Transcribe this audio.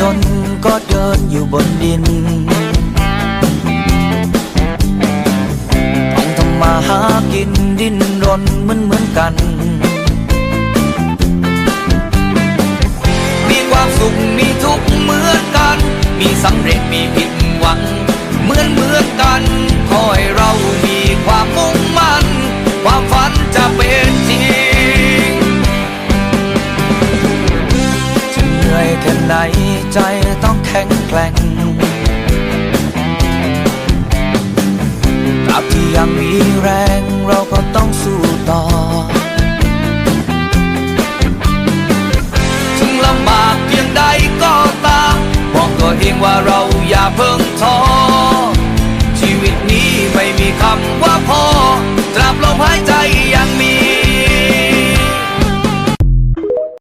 ก็เดินอยู่บนดินต้องทำมาหากินดิ้นรนเหมือนเหมือนกัน มีความสุขมีทุกข์เหมือนกัน มีสำเร็จมีผิดหวัง เหมือนเหมือน ค่ไหนใจต้องแข็งแกร่งตราบที่ยังมีแรงเราก็ต้องสู้ต่อ ถึงลำบากเพียงใดก็ตามบอกตัวเองว่าเราอย่าเพิ่งท้อ ชีวิตนี้ไม่มีคำว่าพอตราบลมหายใจ